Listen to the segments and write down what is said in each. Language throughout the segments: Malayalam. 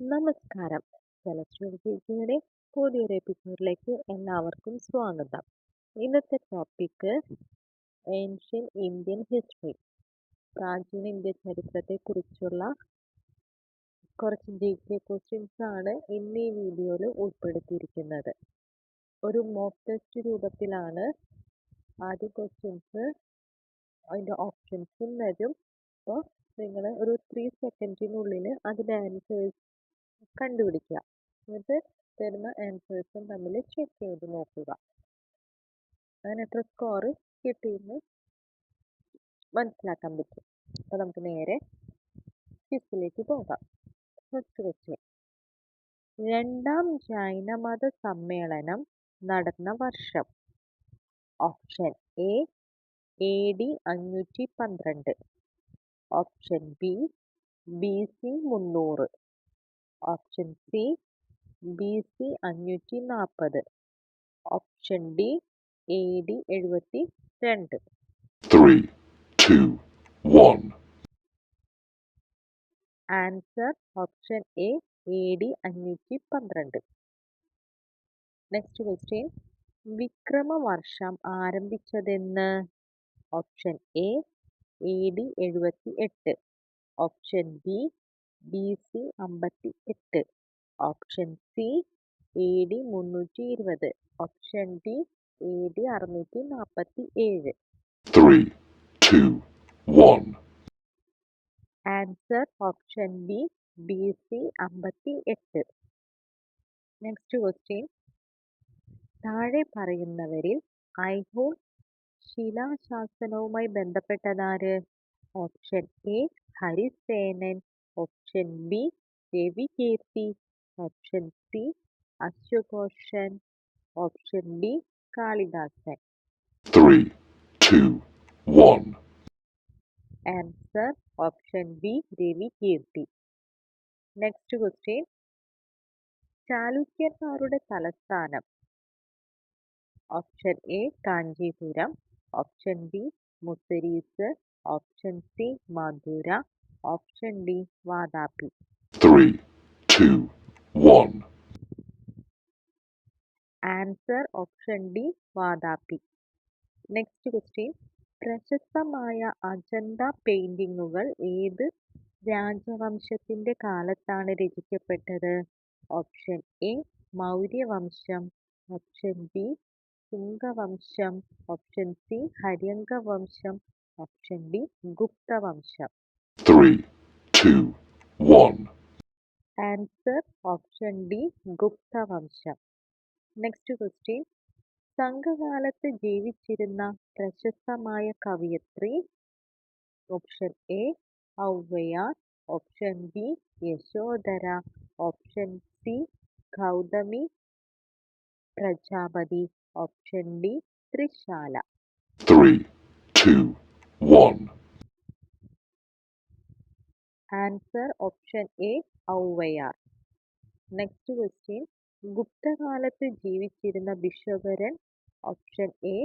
നമസ്കാരം. ഫീസിയുടെ പുതിയൊരു എപ്പിസോഡിലേക്ക് എല്ലാവർക്കും സ്വാഗതം. ഇന്നത്തെ ടോപ്പിക്ക് ഏൻഷ്യൻ ഇന്ത്യൻ ഹിസ്റ്ററി പ്രാചീന ഇന്ത്യ ചരിത്രത്തെക്കുറിച്ചുള്ള കുറച്ച് ജി കെ ക്വസ്റ്റ്യൻസ് ആണ് ഇന്ന് ഈ വീഡിയോയിൽ ഉൾപ്പെടുത്തിയിരിക്കുന്നത്. ഒരു മോക്ക് ടെസ്റ്റ് രൂപത്തിലാണ് ആദ്യ ക്വസ്റ്റ്യൻസ് അതിന്റെ ഓപ്ഷൻസും വരും. അപ്പോൾ നിങ്ങൾ ഒരു ത്രീ സെക്കൻഡിനുള്ളിൽ അതിന്റെ ആൻസേഴ്സ് കണ്ടുപിടിക്കുക. എന്നിട്ട് തരുന്ന ആൻസേഴ്സും തമ്മിൽ ചെക്ക് ചെയ്ത് നോക്കുക. അങ്ങനെ എത്ര സ്കോർ കിട്ടിയെന്ന് മനസ്സിലാക്കാൻ പറ്റും. അപ്പോൾ നമുക്ക് നേരെ ക്വിസിലേക്ക് പോകാം. ഫസ്റ്റ് ക്വസ്റ്റ്യൻ രണ്ടാം ജൈനമത സമ്മേളനം നടന്ന വർഷം. ഓപ്ഷൻ എ എ ഡി അഞ്ഞൂറ്റി പന്ത്രണ്ട്. ഓപ്ഷൻ ബി ബി സി മുന്നൂറ്. ഓപ്ഷൻ സി ബി സി അഞ്ഞൂറ്റി നാൽപ്പത് ഓപ്ഷൻ ഡി എ ഡി എഴുപത്തി രണ്ട്. Answer option A A D അഞ്ഞൂറ്റി പന്ത്രണ്ട് നെക്സ്റ്റ് ക്വസ്റ്റ്യൻ വിക്രമവർഷം ആരംഭിച്ചതെന്ന്? ഓപ്ഷൻ എ എ ഡി എഴുപത്തി എട്ട് ഓപ്ഷൻ ബി ബി സി അമ്പത്തി എട്ട് ഓപ്ഷൻ സി എ ഡി മുന്നൂറ്റി ഇരുപത് ഓപ്ഷൻ ഡി എ ഡി അറുന്നൂറ്റി നാൽപ്പത്തി ഏഴ്. Answer option B B C അമ്പത്തി എട്ട് നെക്സ്റ്റ് ക്വസ്റ്റ്യൻ താഴെ പറയുന്നവരിൽ ഐഹോൾ ശിലാശാസനവുമായി ബന്ധപ്പെട്ടതാര്? Option A ഹരിസേനൻ. Option B Ravikirti option C അശ്വഘോഷൻ. Option D Kalidasan. Three, two, one. Answer option B Ravikirti next question ചാലുക്യന്മാരുടെ തലസ്ഥാനം. Option A Kanchipuram. Option B Muziris. Option C Madurai. Option D Vatapi three two one answer option D Vatapi next question. പ്രശസ്തമായ അജന്ത പെയിന്റിങ്ങുകൾ ഏത് രാജവംശത്തിന്റെ കാലത്താണ് രചിക്കപ്പെട്ടത്? ഓപ്ഷൻ എ മൗര്യവംശം. ഓപ്ഷൻ ബി ശുംഗവംശം. ഓപ്ഷൻ സി ഹര്യങ്കവംശം ഓപ്ഷൻ ഡി ഗുപ്തവംശം. Three, two, one. Answer option D ഗുപ്തവംശം next question സംഘകാലത്ത് ജീവിച്ചിരുന്ന പ്രശസ്തമായ കവയിത്രി option A Avvaiyar option B Yashodhara. Option C Gautami. Prajapati. Option D Trishala Three, two, one. Answer option A Avvaiyar. Next question ഗുപ്തകാലത്ത് ജീവിച്ചിരുന്ന ബിശ്വകരൻ option A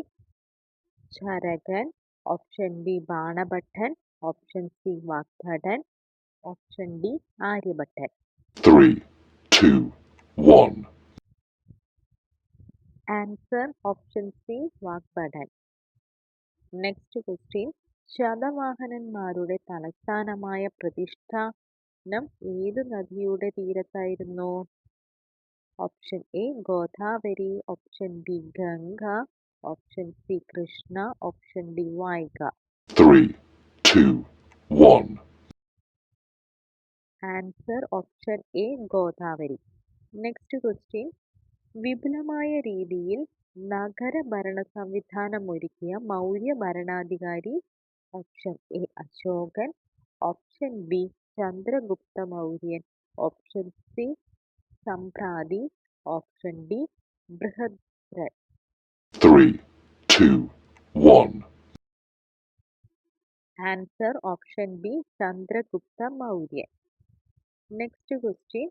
Charaka option B ബാണഭട്ടൻ option C വാഗ്ഭടൻ option D ആര്യഭട്ടൻ. Three, two, one. Answer option C വാഗ്ഭടൻ. Next question ശതവാഹനന്മാരുടെ തലസ്ഥാനമായ പ്രതിഷ്ഠാനം ഏത് നദിയുടെ തീരത്തായിരുന്നു? Option A Godavari. Option B Ganga. Option C Krishna. Option D Vaigai Three, two, one. Answer option A Godavari. Next question വിപുലമായ രീതിയിൽ നഗര ഭരണ സംവിധാനം ഒരുക്കിയ മൗര്യ ഭരണാധികാരി option A Ashokan option B Chandragupta Mauryan option C Samprati option D ബൃഹദ്രഥൻ. Answer option B Chandragupta Mauryan next question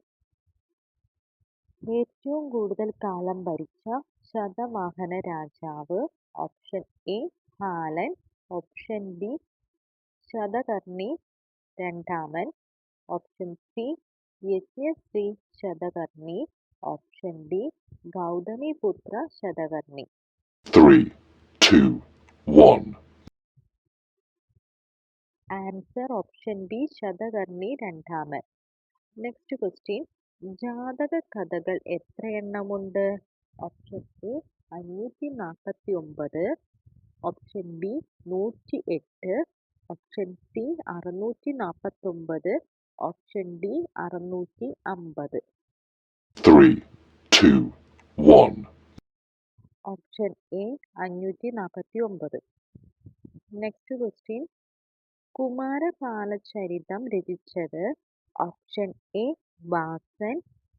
ഏറ്റവും കൂടുതൽ കാലം ഭരിച്ച ശതവാഹന രാജാവ് option A Haaland option B Satakarni രണ്ടാമൻ option C Yajnashri Satakarni option D Gautamiputra Satakarni three, two, one, answer option B Satakarni രണ്ടാമൻ നെക്സ്റ്റ് ക്വസ്റ്റ്യൻ ജാതക കഥകൾ എത്ര എണ്ണമുണ്ട്? ഓപ്ഷൻ എ അഞ്ഞൂറ്റി നാൽപ്പത്തി ഒമ്പത് ഓപ്ഷൻ ബി നൂറ്റി എട്ട് ഓപ്ഷൻ സി അറുന്നൂറ്റി നാൽപ്പത്തൊമ്പത് ഓപ്ഷൻ ഡി അറുന്നൂറ്റി അമ്പത് ഓപ്ഷൻ എ അഞ്ഞൂറ്റി നാൽപ്പത്തി ഒമ്പത് നെക്സ്റ്റ് ക്വസ്റ്റ്യൻ കുമാരപാലചരിതം രചിച്ചത് option A Vasan.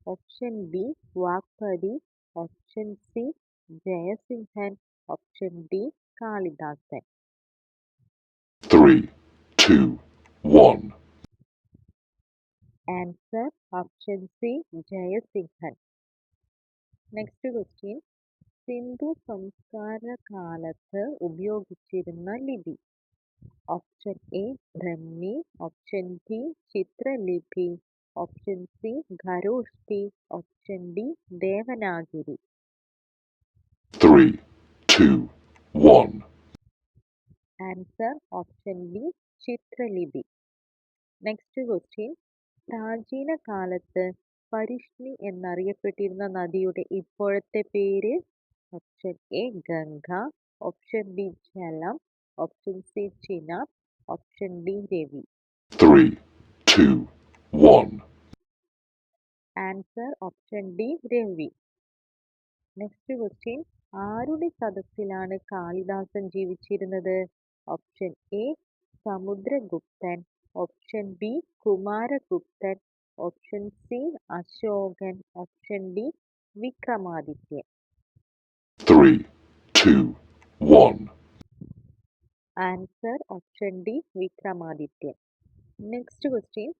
Option B വാക്കടി option C Jayasimhan. Option D Kalidasan three, two, one, answer option C Jayasimhan next question Sindhu സംസ്കാര കാലത്ത് ഉപയോഗിച്ചിരുന്ന ലിപി. Option A Brahmi option B ചിത്രലിപി. Option C Kharosthi option D Devanagari. Three, two, one, answer option B ചിത്രലിപി next question പ്രാചീന കാലത്ത് പരിഷ്ണി എന്നറിയപ്പെട്ടിരുന്ന നദിയുടെ ഇപ്പോഴത്തെ പേര്? Option A Ganga. Option B Jhelum. Option C Chenab option D Ravi. Three, two, one, answer option D Ravi. Next question ആരുടെ സദസ്സിലാണ് കാളിദാസൻ ജീവിച്ചിരുന്നത്? Option A സമുദ്രഗുപ്തൻ. Option B കുമാരഗുപ്തൻ. Option C Ashokan. Option D Vikramadithyan. Three, two, one, answer option D Vikramadithyan. Next question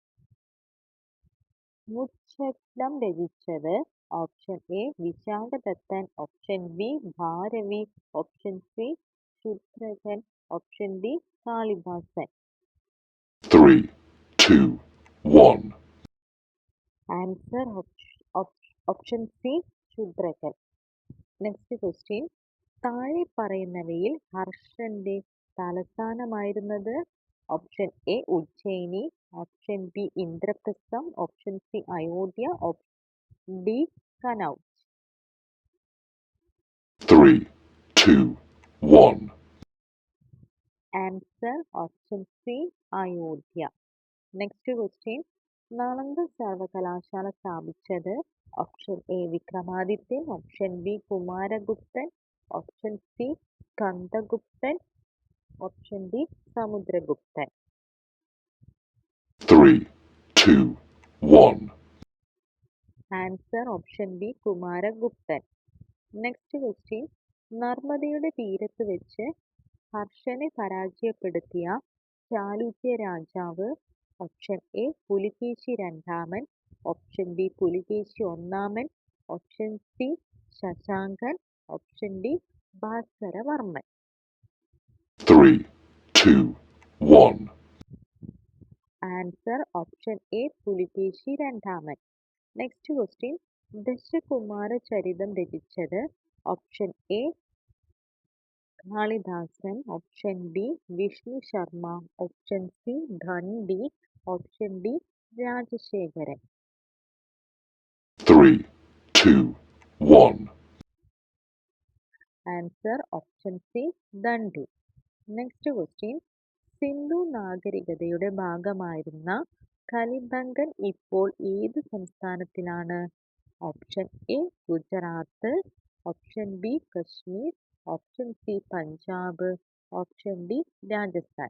മുച്ചട്ടം രചിച്ചത് option A Vishakhadattan option B Bharavi option C ശുദ്രകൻ option D Kalidasan three, two, one, answer option C ശുദ്രകൻ next question താഴെ പറയുന്നവയിൽ ഹർഷന്റെ തലസ്ഥാനമായിരുന്നത്? Option A Ujjayini option B Indraprastha option C Ayodhya D Kanauj three, two, one, answer option C Ayodhya next question Nalanda സർവകലാശാല സ്ഥാപിച്ചത് option A Vikramadithyan option B കുമാരഗുപ്തൻ option C സ്കന്ദഗുപ്തൻ option D സമുദ്രഗുപ്തൻ. Three, two, one, answer option B കുമാരഗുപ്തൻ. Next question നർമ്മദയുടെ തീരത്ത് വെച്ച് ഹർഷനെ പരാജയപ്പെടുത്തിയ ചാലുക്യ രാജാവ് ഓപ്ഷൻ എ പുലികേശി രണ്ടാമൻ ഓപ്ഷൻ ബി പുലികേശി ഒന്നാമൻ option C Shashankan option D ഭാസ്കരവർമ്മൻ. Three, two, one, answer option A Pulakeshi രണ്ടാമൻ. നെക്സ്റ്റ് ക്വസ്റ്റ്യൻ ദശകുമാര ചരിതം രചിച്ചത് option A Kalidasan. Option B Vishnu Sharma. Option C Dandi option D Rajasekharan. Answer option C Dandi next question Sindhu നാഗരികതയുടെ ഭാഗമായിരുന്ന കലിബംഗൻ ഇപ്പോൾ ഏത് സംസ്ഥാനത്തിലാണ്? Option A Gujarat. Option B Kashmir. Option C Punjab. Option D Rajasthan.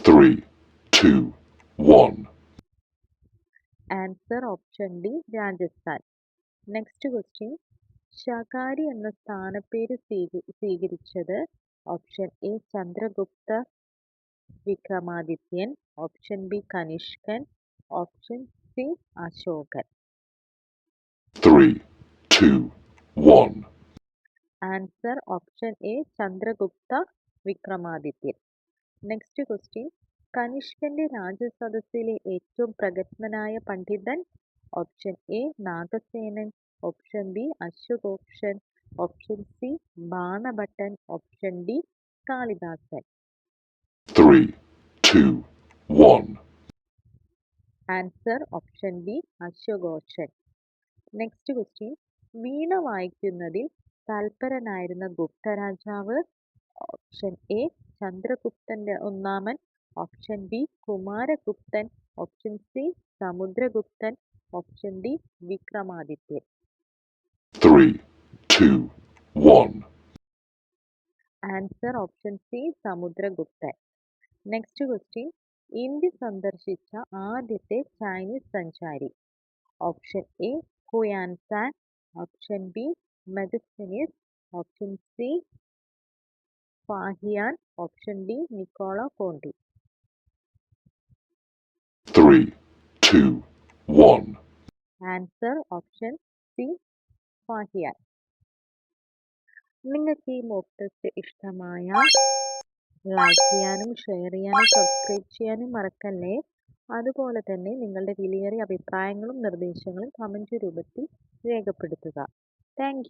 Three, two, one, answer option D Rajasthan. Next question Shakari എന്ന സ്ഥാനപ്പേര് സ്വീക- സ്വീകരിച്ചത് option A Chandragupta. Vikramadityan option B Kanishkan option C Ashokan. Three, two, one, answer option A Chandragupta Vikramadityan. Next question കനിഷ്കന്റെ രാജസദസ്സിലെ ഏറ്റവും പ്രഗത്ഭനായ പണ്ഡിതൻ option A Nagasenan option B Ashvaghoshan option C Banabhattan option D Kalidasan. Three, two, one, answer option B Ashvaghoshan next question വീണ വായിക്കുന്നതിൽ തൽപരനായിരുന്ന ഗുപ്തരാജാവ്? ഓപ്ഷൻ എ ചന്ദ്രഗുപ്തന്റെ ഒന്നാമൻ. Option B Kumaraguptan. Option C Samudraguptan. Option D Vikramadityan. Three, two, one, answer option C Samudraguptan. Next question India സന്ദർശിച്ച ആദ്യത്തെ ചൈനീസ് സഞ്ചാരി. Option A Hiuen Tsang option B Megasthenes option C Fa Hien option D Niccolo Conti three, two, one, answer option C Fa Hien നിങ്ങൾക്ക് ഈ മോക്ക് ടെസ്റ്റ് ഇഷ്ടമായ? ലൈക്ക് ചെയ്യാനും ഷെയർ ചെയ്യാനും സബ്സ്ക്രൈബ് ചെയ്യാനും മറക്കല്ലേ? അതുപോലെ തന്നെ നിങ്ങളുടെ വിലയേറിയ അഭിപ്രായങ്ങളും നിർദ്ദേശങ്ങളും കമന്റ് രൂപത്തിൽ രേഖപ്പെടുത്തുക. താങ്ക്